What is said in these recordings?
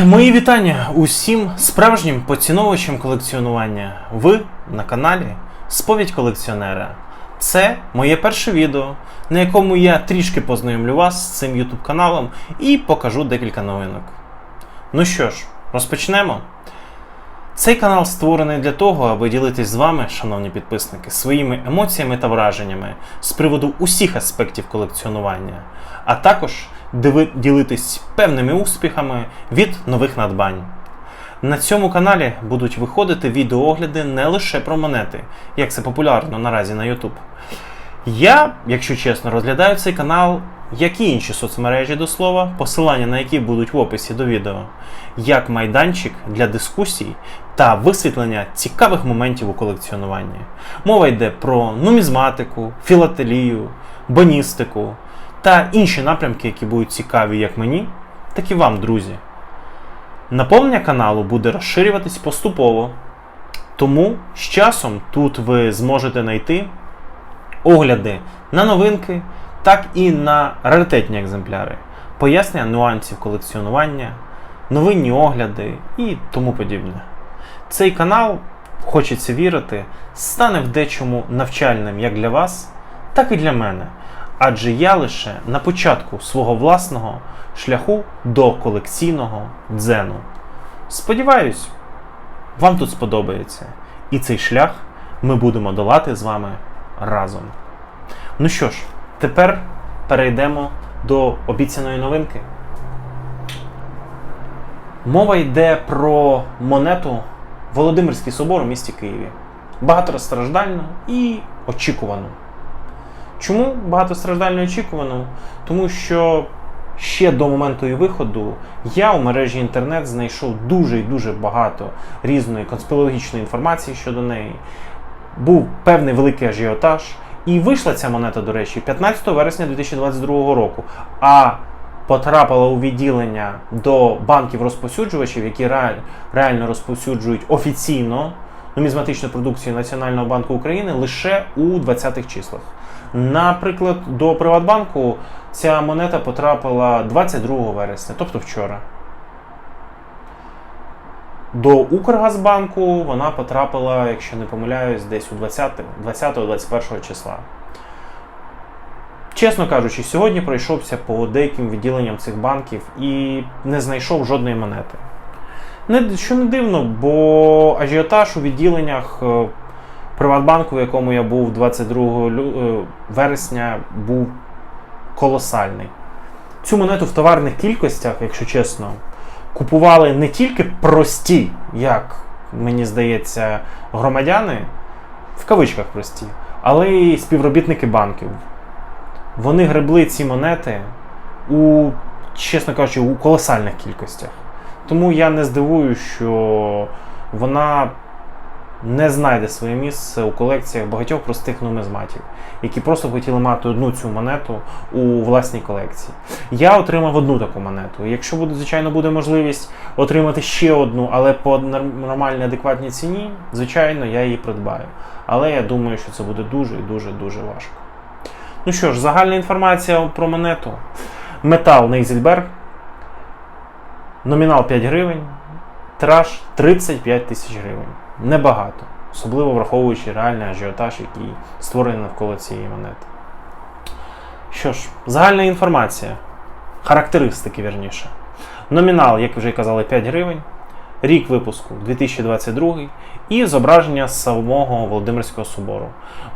Мої вітання усім справжнім поціновувачам колекціонування. Ви на каналі Сповідь колекціонера. Це моє перше відео, на якому я трішки познайомлю вас з цим YouTube каналом і покажу декілька новинок. Ну що ж, розпочнемо. Цей канал створений для того, аби ділитись з вами, шановні підписники, своїми емоціями та враженнями з приводу усіх аспектів колекціонування, а також ділитись певними успіхами від нових надбань. На цьому каналі будуть виходити відеоогляди не лише про монети, як це популярно наразі на YouTube. Я, якщо чесно, розглядаю цей канал, як і інші соцмережі до слова, посилання на які будуть в описі до відео, як майданчик для дискусій та висвітлення цікавих моментів у колекціонуванні. Мова йде про нумізматику, філателію, боністику та інші напрямки, які будуть цікаві як мені, так і вам, друзі. Наповнення каналу буде розширюватись поступово, тому з часом тут ви зможете знайти огляди на новинки, так і на раритетні екземпляри, пояснення нюансів колекціонування, новинні огляди і тому подібне. Цей канал, хочеться вірити, стане в дечому навчальним як для вас, так і для мене. Адже я лише на початку свого власного шляху до колекційного дзену. Сподіваюсь, вам тут сподобається. І цей шлях ми будемо долати з вами разом. Ну що ж, тепер перейдемо до обіцяної новинки. Мова йде про монету Володимирський собор у місті Києві. Багаторозстраждальну і очікувану. Чому багатостраждально і очікувану? Тому що ще до моменту її виходу я у мережі інтернет знайшов дуже і дуже багато різної конспірологічної інформації щодо неї. Був певний великий ажіотаж. І вийшла ця монета, до речі, 15 вересня 2022 року. А потрапила у відділення до банків-розповсюджувачів, які реально розповсюджують офіційно нумізматичну продукцію Національного банку України лише у 20-х числах. Наприклад, до Приватбанку ця монета потрапила 22 вересня, тобто вчора. До Укргазбанку вона потрапила, якщо не помиляюсь, десь у 20 20-21 числа. Чесно кажучи, сьогодні пройшовся по деяким відділенням цих банків і не знайшов жодної монети. Не, що не дивно, бо ажіотаж у відділеннях е, Приватбанку, в якому я був 22 е, вересня, був колосальний. Цю монету в товарних кількостях, якщо чесно, купували не тільки прості, як мені здається, громадяни, в кавичках прості, але й співробітники банків. Вони гребли ці монети у, чесно кажучи, у колосальних кількостях. Тому я не здивую, що вона не знайде своє місце у колекціях багатьох простих нумизматів, які просто хотіли мати одну цю монету у власній колекції. Я отримав одну таку монету. Якщо буде, звичайно, буде можливість отримати ще одну, але по нормальній адекватній ціні, звичайно, я її придбаю. Але я думаю, що це буде дуже і дуже дуже важко. Ну що ж, загальна інформація про монету. Метал Нейзельберг. Номінал 5 гривень. Тираж 35 тисяч гривень. Небагато. Особливо враховуючи реальний ажіотаж, який створений навколо цієї монети. Що ж, загальна інформація. Характеристики, вірніше. Номінал, як вже казали, 5 гривень. Рік випуску 2022 і зображення самого Володимирського собору.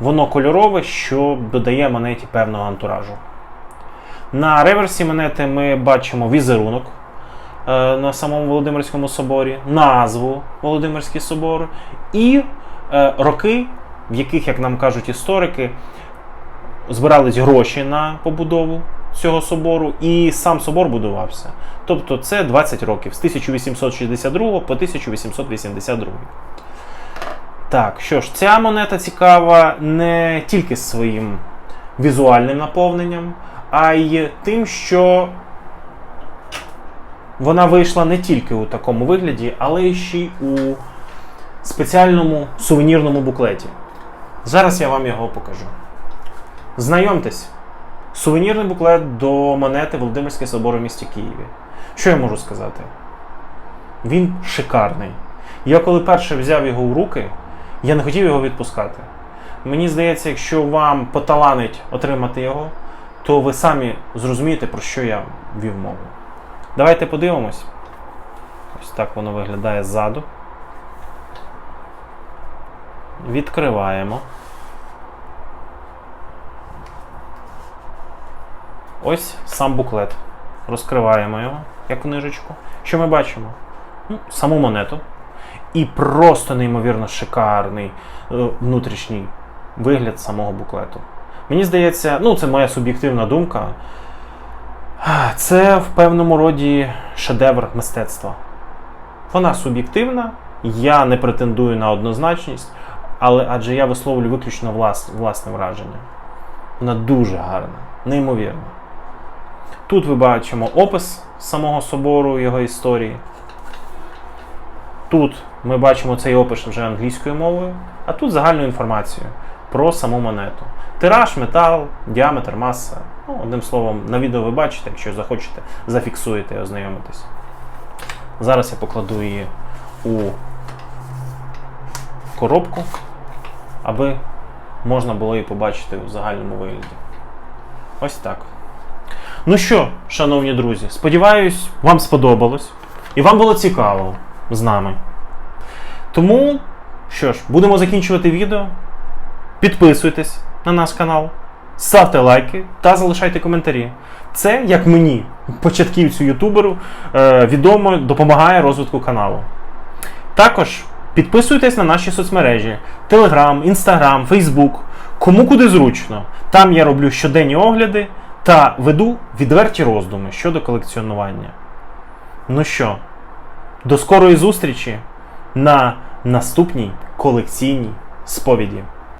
Воно кольорове, що додає монеті певного антуражу. На реверсі монети ми бачимо візерунок на самому Володимирському соборі, назву Володимирський собор і е, роки, в яких, як нам кажуть історики, збирались гроші на побудову цього собору, і сам собор будувався. Тобто це 20 років з 1862 по 1882. Так, що ж, ця монета цікава не тільки своїм візуальним наповненням, а й тим, що вона вийшла не тільки у такому вигляді, але ще й у спеціальному сувенірному буклеті. Зараз я вам його покажу. Знайомтесь, сувенірний буклет до монети Володимирський собор у місті Києві. Що я можу сказати? Він шикарний. Я коли перше взяв його в руки, я не хотів його відпускати. Мені здається, якщо вам поталанить отримати його, то ви самі зрозумієте, про що я вів мову. Давайте подивимось. Ось так воно виглядає ззаду. Відкриваємо. Ось сам буклет. Розкриваємо його, як книжечку. Що ми бачимо? Ну, саму монету. І просто неймовірно шикарний е, внутрішній вигляд самого буклету. Мені здається, ну це моя суб'єктивна думка. Це в певному роді шедевр мистецтва. Вона суб'єктивна, я не претендую на однозначність, але адже я висловлю виключно влас, власне враження. Вона дуже гарна, неймовірна. Тут ви бачимо опис самого собору, його історії. Тут ми бачимо цей опис вже англійською мовою, а тут загальну інформацію про саму монету. Тираж, метал, діаметр, маса. Ну, одним словом, на відео ви бачите, якщо захочете, зафіксуєте і ознайомитесь. Зараз я покладу її у коробку, аби можна було її побачити у загальному вигляді. Ось так. Ну що, шановні друзі, сподіваюсь, вам сподобалось і вам було цікаво з нами. Тому, що ж, будемо закінчувати відео. Підписуйтесь на наш канал, ставте лайки та залишайте коментарі. Це, як мені, початківцю ютуберу, е, відомо допомагає розвитку каналу. Також підписуйтесь на наші соцмережі: Telegram, Instagram, Facebook, кому куди зручно. Там я роблю щоденні огляди та веду відверті роздуми щодо колекціонування. Ну що, до скорої зустрічі на наступній колекційній сповіді.